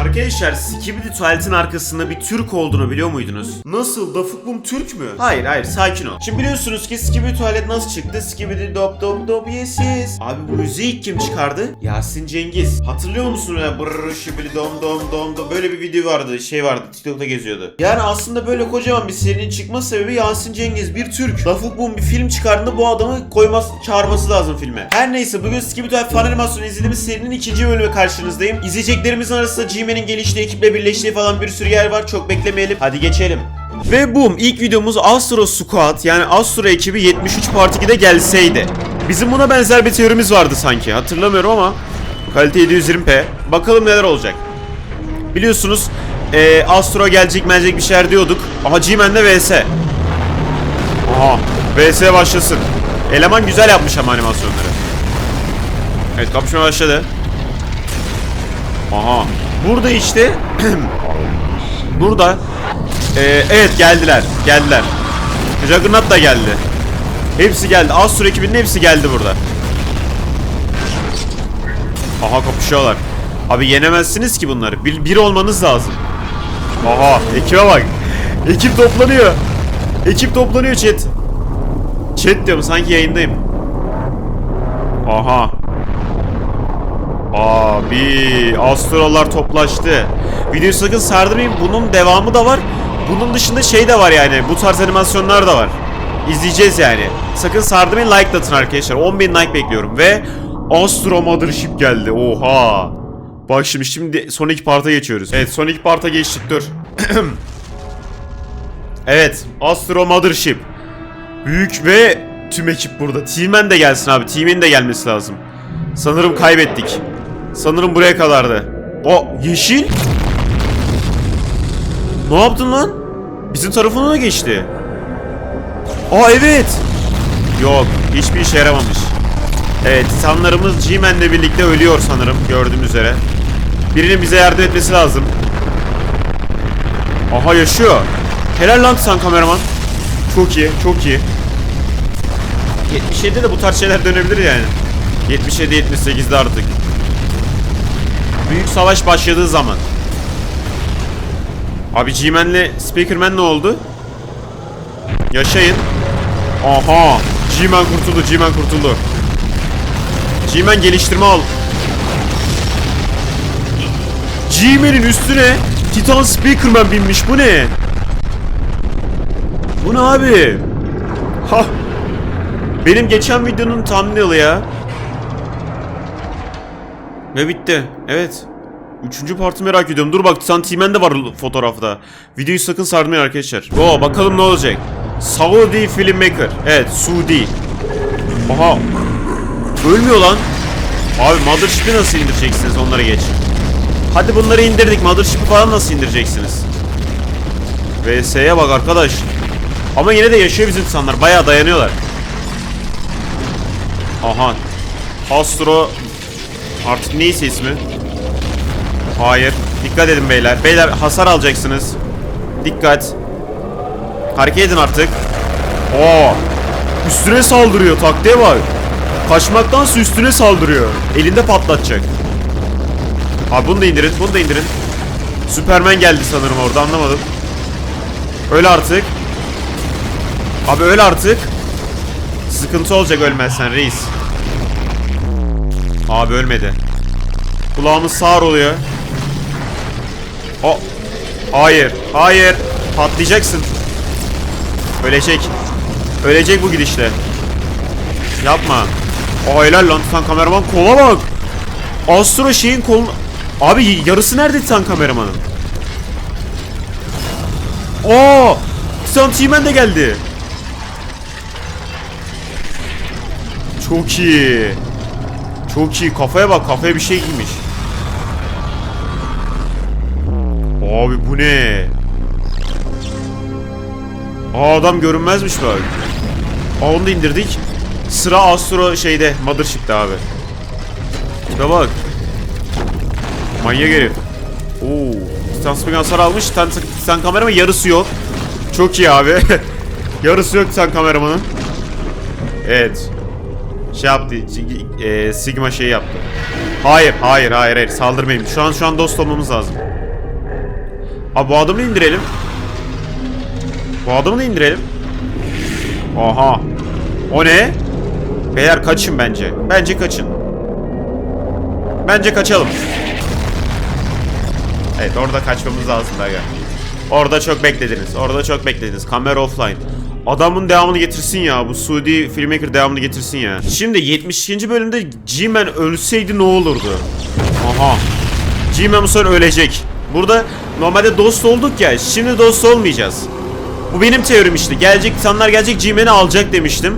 Arkadaşlar Skibidi tuvaletin arkasında bir Türk olduğunu biliyor muydunuz? Nasıl? Dafukbum Türk mü? Hayır hayır sakin ol. Şimdi biliyorsunuz ki Skibidi tuvalet nasıl çıktı? Skibidi dop dop dop yes yes. Abi bu müziği kim çıkardı? Yasin Cengiz. Hatırlıyor musun ya? Brrr şibidi dom dom dom dom. Böyle bir video vardı şey vardı TikTok'ta geziyordu. Yani aslında böyle kocaman bir serinin çıkma sebebi Yasin Cengiz bir Türk. Dafukbum bir film çıkardığında bu adamı koyması çağırması lazım filme. Her neyse bugün Skibidi tuvalet fan animasyonu izlediğimiz serinin ikinci bölümü karşınızdayım. İzleyeceklerimizin arasında G-Man'in geliştiği ekiple birleştiği falan bir sürü yer var. Çok beklemeyelim. Hadi geçelim. Ve boom ilk videomuz Astro Squad yani Astro ekibi 73 Part 2'de gelseydi. Bizim buna benzer bir teorimiz vardı sanki hatırlamıyorum ama kalite 720p. Bakalım neler olacak. Biliyorsunuz eee, Astro gelecek gelecek bir şeyler diyorduk. Aha G-Man'le vs. Aha vs başlasın. Eleman güzel yapmış ama animasyonları. Evet kapışma başladı. Aha. Burada işte Burada Ee, Evet geldiler Geldiler. Juggernaut da geldi. Hepsi geldi. Astro ekibinin hepsi geldi burada. Aha kapışıyorlar. Abi yenemezsiniz ki bunları. Bir, bir olmanız lazım. Aha ekibe bak. Ekip toplanıyor. Ekip toplanıyor chat. Chat diyorum sanki yayındayım. Aha Abi astrolar toplaştı. Videoyu sakın sardırmayın. Bunun devamı da var. Bunun dışında şey de var yani. Bu tarz animasyonlar da var. İzleyeceğiz yani. Sakın sardırmayın like atın arkadaşlar. 10.000 like bekliyorum. Ve Astro Mothership geldi. Oha. Bak şimdi şimdi son iki parta geçiyoruz. Evet son iki parta geçtik dur. evet Astro Mothership. Büyük ve tüm ekip burada. Team'en de gelsin abi. Team'in de gelmesi lazım. Sanırım kaybettik. Sanırım buraya kadardı. O yeşil. Ne yaptın lan? Bizim tarafına mı geçti? Aa evet. Yok, hiçbir işe yaramamış. Evet, Titanlarımız G-Man'le birlikte ölüyor sanırım gördüğüm üzere. Birinin bize yardım etmesi lazım. Aha yaşıyor. Helal lan Titan kameraman. Çok iyi, çok iyi. 77'de de bu tarz şeyler dönebilir yani. 77 78'de artık. Büyük savaş başladığı zaman. Abi G-Man'le Speakerman ne oldu? Yaşayın. Aha. G-Man kurtuldu. G-Man kurtuldu. G-Man geliştirme al. G-Man'in üstüne Titan Speakerman binmiş. Bu ne? Bu ne abi? Ha. Benim geçen videonun thumbnail'ı ya. Ve bitti. Evet. Üçüncü partı merak ediyorum. Dur bak Titan Timen de var fotoğrafta. Videoyu sakın sarmayın arkadaşlar. Oo bakalım ne olacak. Saudi Filmmaker. Evet Suudi. Aha. Ölmüyor lan. Abi Mothership'i nasıl indireceksiniz onları geç. Hadi bunları indirdik. Mothership'i falan nasıl indireceksiniz? VS'ye bak arkadaş. Ama yine de yaşıyor bizim insanlar. Bayağı dayanıyorlar. Aha. Astro Artık neyse ismi. Hayır. Dikkat edin beyler. Beyler hasar alacaksınız. Dikkat. Hareket edin artık. Oo. Üstüne saldırıyor. Taktiğe bak. Kaçmaktansa üstüne saldırıyor. Elinde patlatacak. Abi bunu da indirin. Bunu da indirin. Süpermen geldi sanırım orada anlamadım. Öl artık. Abi öl artık. Sıkıntı olacak ölmezsen reis. Abi ölmedi. Kulağımız sağır oluyor. O. Hayır. Hayır. Patlayacaksın. Ölecek. Ölecek bu gidişle. Yapma. Aa helal lan Titan kameraman kola bak. Astro şeyin kolun... Abi yarısı nerede Titan kameramanın? Oo! Titan T-Man de geldi. Çok iyi. Çok iyi. Kafaya bak. Kafaya bir şey giymiş. Abi bu ne? Aa adam görünmezmiş bak. Aa onu da indirdik. Sıra Astro şeyde. Mothership'te abi. Tipe bak. Manyak herif. Oo. Titan hasar almış. Titan, Titan kameraman yarısı yok. Çok iyi abi. yarısı yok Titan kameramanın. Evet şey yaptı. E, Sigma şey yaptı. Hayır, hayır, hayır, hayır. Saldırmayın. Şu an şu an dost olmamız lazım. Abi bu adamı indirelim. Bu adamı da indirelim. Aha. O ne? Beyler kaçın bence. Bence kaçın. Bence kaçalım. Evet orada kaçmamız lazım aga. Orada çok beklediniz. Orada çok beklediniz. Kamera offline. Adamın devamını getirsin ya. Bu Suudi filmmaker devamını getirsin ya. Şimdi 72. bölümde G-Man ölseydi ne olurdu? Aha. G-Man bu ölecek. Burada normalde dost olduk ya. Şimdi dost olmayacağız. Bu benim teorim işte. Gelecek insanlar gelecek G-Man'i alacak demiştim.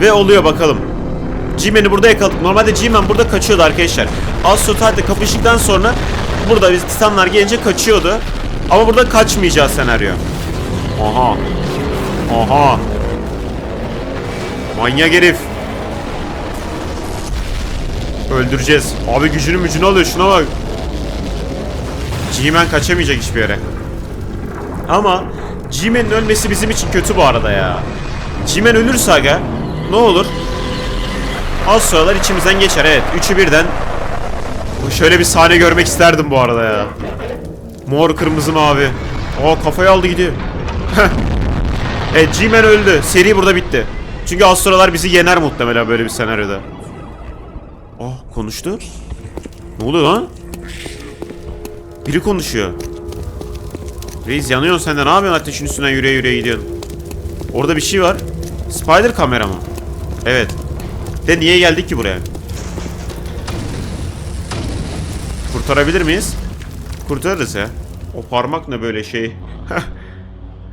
Ve oluyor bakalım. G-Man'i burada yakaladık. Normalde G-Man burada kaçıyordu arkadaşlar. Astro Titan'la kapıştıktan sonra burada biz Titanlar gelince kaçıyordu. Ama burada kaçmayacağız senaryo. Aha. Aha. Manyak herif. Öldüreceğiz. Abi gücünü mücünü alıyor şuna bak. G-Man kaçamayacak hiçbir yere. Ama G-Man'in ölmesi bizim için kötü bu arada ya. G-Man ölürse aga ne olur? Az sıralar içimizden geçer evet. Üçü birden. Şöyle bir sahne görmek isterdim bu arada ya. Mor kırmızı mavi. Aa kafayı aldı gidiyor. evet G-Man öldü. Seri burada bitti. Çünkü Astrolar bizi yener muhtemelen böyle bir senaryoda. Oh konuştu. Ne oluyor lan? Biri konuşuyor. Reis yanıyorsun sen de ne yapıyorsun ateşin üstünden yürüye yürüye gidiyorsun. Orada bir şey var. Spider kamera mı? Evet. De niye geldik ki buraya? Kurtarabilir miyiz? Kurtarırız ya. O parmak ne böyle şey?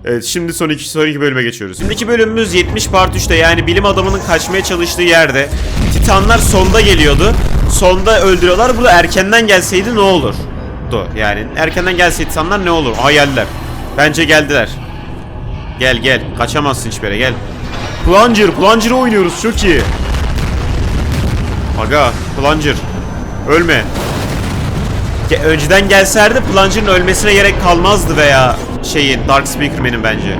evet şimdi son iki, son iki bölüme geçiyoruz. Şimdiki bölümümüz 70 part 3'te yani bilim adamının kaçmaya çalıştığı yerde. Titanlar sonda geliyordu. Sonda öldürüyorlar. Burada erkenden gelseydi ne olur? Du. Yani erkenden gelseydi Titanlar ne olur? Aa geldiler. Bence geldiler. Gel gel. Kaçamazsın hiçbir yere gel. Plunger. Plunger oynuyoruz. Çok iyi. Aga. Plunger. Ölme. Ge- önceden gelserdi Plunger'ın ölmesine gerek kalmazdı veya şeyin Dark Speakerman'in bence.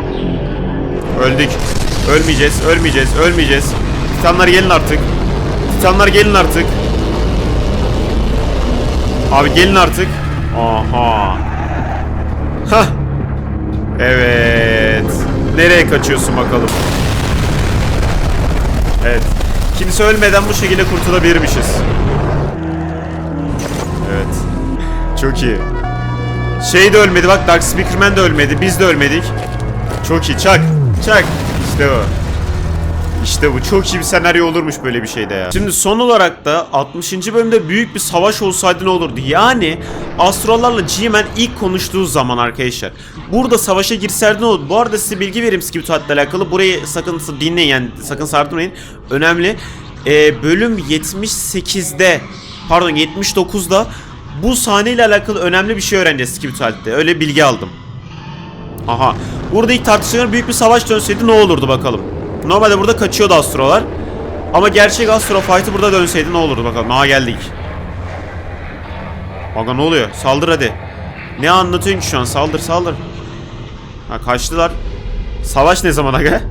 Öldük. Ölmeyeceğiz, ölmeyeceğiz, ölmeyeceğiz. Titanlar gelin artık. Titanlar gelin artık. Abi gelin artık. Aha. Hah. Evet. Nereye kaçıyorsun bakalım? Evet. Kimse ölmeden bu şekilde kurtulabilirmişiz. Evet. Çok iyi. Şey de ölmedi bak Dark Speakerman de ölmedi. Biz de ölmedik. Çok iyi. Çak. Çak. İşte o. İşte bu. Çok iyi bir senaryo olurmuş böyle bir şeyde ya. Şimdi son olarak da 60. bölümde büyük bir savaş olsaydı ne olurdu? Yani Astrallarla G-Man ilk konuştuğu zaman arkadaşlar. Burada savaşa girserdi ne olurdu? Bu arada size bilgi vereyim Skibitou'la alakalı. Burayı sakın dinleyin yani sakın sardırmayın. Önemli. Ee, bölüm 78'de pardon 79'da bu sahneyle alakalı önemli bir şey öğreneceğiz Skibitou'da. Öyle bilgi aldım. Aha. Burada ilk tartışmalar büyük bir savaş dönseydi ne olurdu bakalım. Normalde burada kaçıyordu astrolar. Ama gerçek astro fight'ı burada dönseydi ne olurdu bakalım. Aha geldik. Aga ne oluyor? Saldır hadi. Ne anlatıyorsun ki şu an? Saldır saldır. Ha kaçtılar. Savaş ne zaman aga?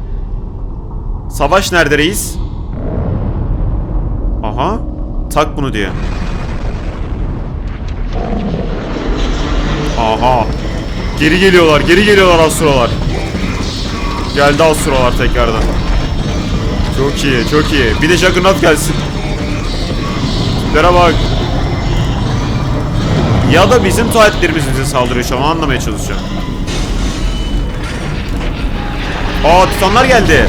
Savaş nerede reis? Aha. Tak bunu diyor. Aha. Geri geliyorlar, geri geliyorlar astrolar. Geldi astrolar tekrardan. Çok iyi, çok iyi. Bir de Juggernaut gelsin. Tiplere bak. Ya da bizim tuvaletlerimiz bize saldırıyor şu an anlamaya çalışıyorum. Aa titanlar geldi.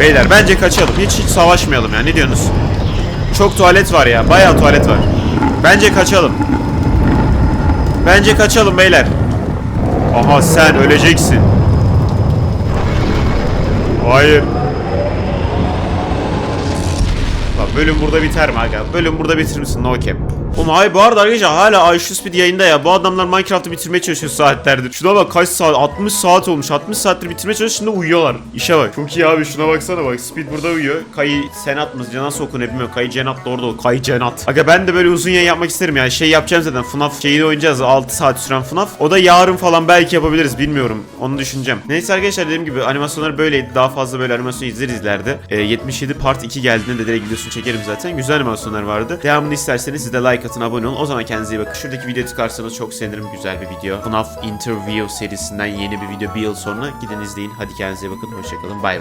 Beyler bence kaçalım. Hiç hiç savaşmayalım ya. Ne diyorsunuz? Çok tuvalet var ya. Bayağı tuvalet var. Bence kaçalım. Bence kaçalım beyler. Aha sen öleceksin. Hayır. Bak bölüm burada biter mi aga? Bölüm burada bitirir misin? No cap. Oğlum hayır bu arada arkadaşlar hala Ayşe Speed yayında ya. Bu adamlar Minecraft'ı bitirmeye çalışıyor saatlerdir. Şuna bak kaç saat? 60 saat olmuş. 60 saattir bitirmeye çalışıyor şimdi uyuyorlar. İşe bak. Çok iyi abi şuna baksana bak. Speed burada uyuyor. Kayı Senat mı? Nasıl okunuyor bilmiyorum. Kayı Cenat da orada o. Kayı Cenat. Aga ben de böyle uzun yayın yapmak isterim yani. Şey yapacağım zaten. FNAF şeyini oynayacağız. 6 saat süren FNAF. O da yarın falan belki yapabiliriz. Bilmiyorum. Onu düşüneceğim. Neyse arkadaşlar dediğim gibi animasyonlar böyleydi. Daha fazla böyle animasyon izleriz ileride. Ee, 77 part 2 geldiğinde de direkt videosunu çekerim zaten. Güzel animasyonlar vardı. Devamını isterseniz siz de like like abone olun. O zaman kendinize iyi bakın. Şuradaki videoya tıklarsanız çok sevinirim. Güzel bir video. FNAF Interview serisinden yeni bir video bir yıl sonra. Gidin izleyin. Hadi kendinize iyi bakın. Hoşçakalın. Bay bay.